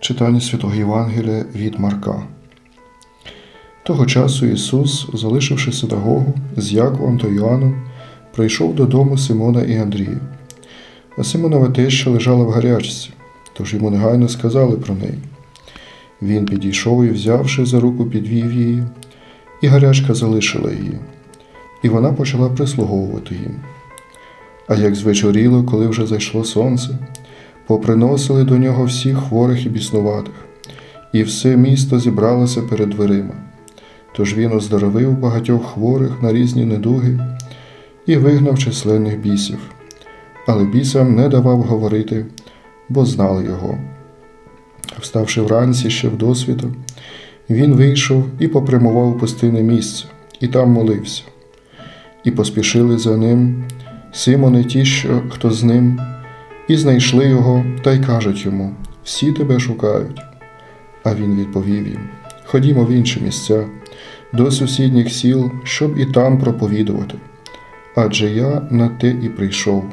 Читання Святого Євангелія від Марка. Того часу Ісус, залишивши синагогу з Яковом та Йоанном, прийшов додому Симона і Андрія. А Симонова теща лежала в гарячці, тож йому негайно сказали про неї. Він підійшов і, взявши за руку, підвів її, і гарячка залишила її, і вона почала прислуговувати їм. А як звечоріло, коли вже зайшло сонце, поприносили до нього всіх хворих і біснуватих, і все місто зібралося перед дверима. Тож він оздоровив багатьох хворих на різні недуги і вигнав численних бісів, але бісам не давав говорити, бо знали його. Вставши вранці ще в досвіду, він вийшов і попрямував у пустинне місце, і там молився. І поспішили за ним Симони ті, що хто з ним, і знайшли його та й кажуть йому: всі тебе шукають. А він відповів їм: Ходімо в інші місця, до сусідніх сіл, щоб і там проповідувати. Адже я на те і прийшов.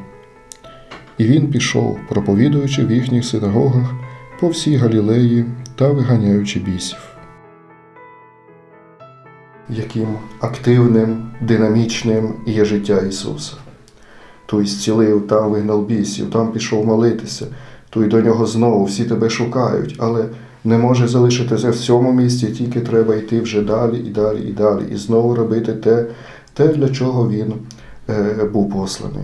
І він пішов, проповідуючи в їхніх синагогах по всій Галілеї та виганяючи бісів. Яким активним, динамічним є життя Ісуса. Той зцілив, там вигнав бісів, там пішов молитися, той до нього знову всі тебе шукають, але не може залишитися в цьому місці, тільки треба йти вже далі і далі і далі, і знову робити те, те для чого він е, був посланий.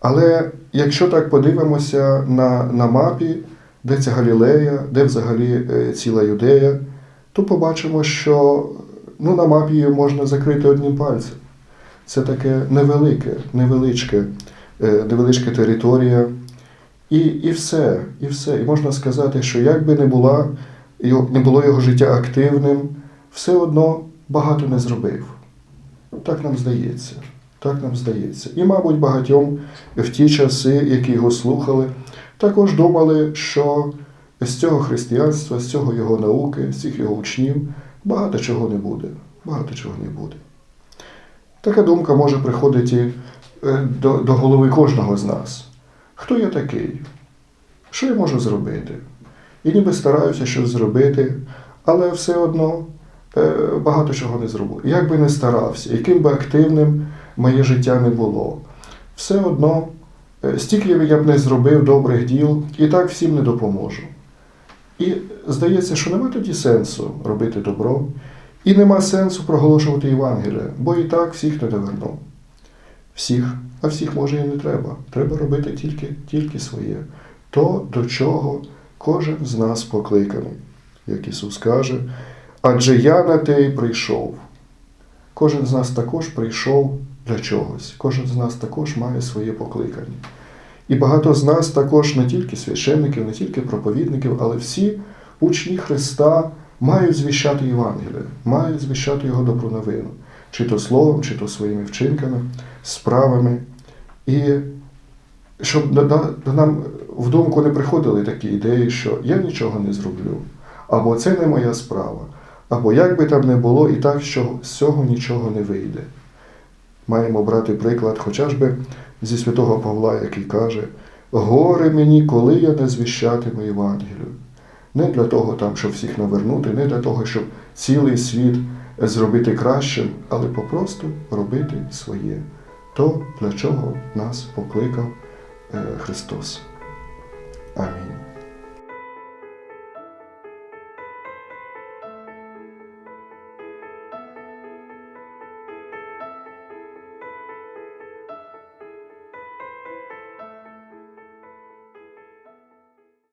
Але якщо так подивимося на, на мапі, де це Галілея, де взагалі е, ціла Юдея, то побачимо, що ну, на мапі її можна закрити одним пальцем. Це таке невелике, невеличке, е, невеличка територія. І, і все, і все. І можна сказати, що як би не, була, не було його життя активним, все одно багато не зробив. Так нам здається. Так нам здається. І, мабуть, багатьом в ті часи, які його слухали, також думали, що з цього християнства, з цього його науки, з цих його учнів багато чого не буде. Багато чого не буде. Така думка може приходити е, до, до голови кожного з нас. Хто я такий? Що я можу зробити? І ніби стараюся щось зробити, але все одно е, багато чого не зроблю. Як би не старався, яким би активним моє життя не було, все одно, е, стільки я б не зробив добрих діл, і так всім не допоможу. І здається, що нема тоді сенсу робити добро, і нема сенсу проголошувати Євангелія, бо і так всіх не доверну. Всіх, а всіх може і не треба. Треба робити тільки, тільки своє. То, до чого кожен з нас покликаний, як Ісус каже, адже я на те й прийшов. Кожен з нас також прийшов для чогось, кожен з нас також має своє покликання. І багато з нас також не тільки священників, не тільки проповідників, але всі учні Христа мають звіщати Євангеліє, мають звіщати Його добру новину, чи то словом, чи то своїми вчинками, справами. І щоб на- на- на нам в думку не приходили такі ідеї, що я нічого не зроблю, або це не моя справа, або як би там не було, і так, що з цього нічого не вийде. Маємо брати приклад, хоча би зі святого Павла, який каже: Горе мені, коли я не звіщатиму Євангелію. Не для того, там, щоб всіх навернути, не для того, щоб цілий світ зробити кращим, але попросту робити своє. То, для чого нас покликав е, Христос.